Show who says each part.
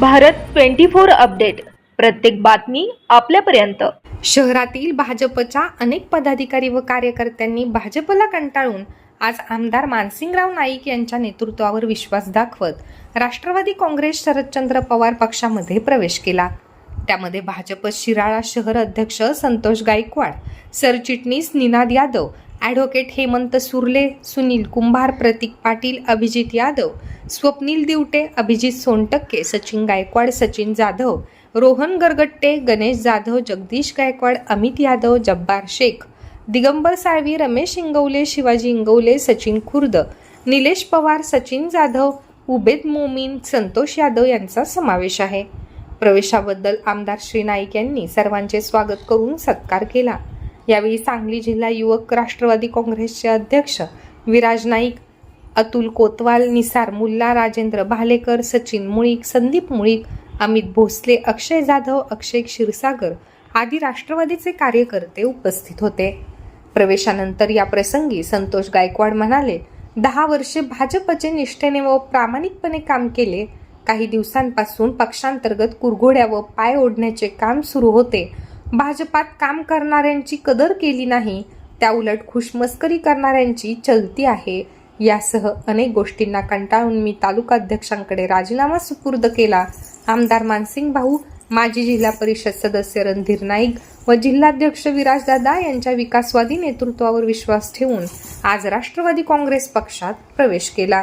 Speaker 1: Bharat twenty four update. प्रत्येक बातमी आपल्यापर्यंत.
Speaker 2: शहरातील भाजपच्या अनेक पदाधिकारी व कार्यकर्त्यांनी भाजपला कंटाळून आज आमदार मानसिंगराव नाईक यांच्या नेतृत्वावर विश्वास दाखवत राष्ट्रवादी काँग्रेस शरदचंद्र पवार पक्षामध्ये प्रवेश केला. त्यामध्ये भाजप शिराळा शहर अध्यक्ष संतोष गायकवाड सरचिटणीस निनाद यादव ॲडव्होकेट हेमंत सुर्ले सुनील कुंभार प्रतीक पाटील अभिजित यादव स्वप्नील दिवटे अभिजित सोनटक्के सचिन गायकवाड सचिन जाधव रोहन गरगट्टे गणेश जाधव जगदीश गायकवाड अमित यादव जब्बार शेख दिगंबर साळवी रमेश इंगवले शिवाजी इंगवले सचिन खुर्द निलेश पवार सचिन जाधव उबेद मोमीन संतोष यादव यांचा समावेश आहे. प्रवेशाबद्दल आमदार श्री नाईक यांनी सर्वांचे स्वागत करून सत्कार केला. यावेळी सांगली जिल्हा युवक राष्ट्रवादी काँग्रेसचे अध्यक्ष विराज नाईक अतुल कोतवाल निसार मुल्ला राजेंद्र भालेकर सचिन मुळीक संदीप मुळीक अमित भोसले अक्षय जाधव अक्षय क्षीरसागर आदी राष्ट्रवादीचे कार्यकर्ते उपस्थित होते. प्रवेशानंतर या प्रसंगी संतोष गायकवाड म्हणाले दहा वर्षे भाजपचे निष्ठेने व प्रामाणिकपणे काम केले. काही दिवसांपासून पक्षांतर्गत कुरघोड्या व पाय ओढण्याचे काम सुरू होते. भाजपात काम करणाऱ्यांची कदर केली नाही त्या उलट खुशमस्करी करणाऱ्यांची चलती आहे. यासह अनेक गोष्टींना कंटाळून मी तालुका अध्यक्षांकडे राजीनामा सुपूर्द केला. आमदार मानसिंग भाऊ माजी जिल्हा परिषद सदस्य रणधीर नाईक व जिल्हाध्यक्ष विराजदादा यांच्या विकासवादी नेतृत्वावर विश्वास ठेवून आज राष्ट्रवादी काँग्रेस पक्षात प्रवेश केला.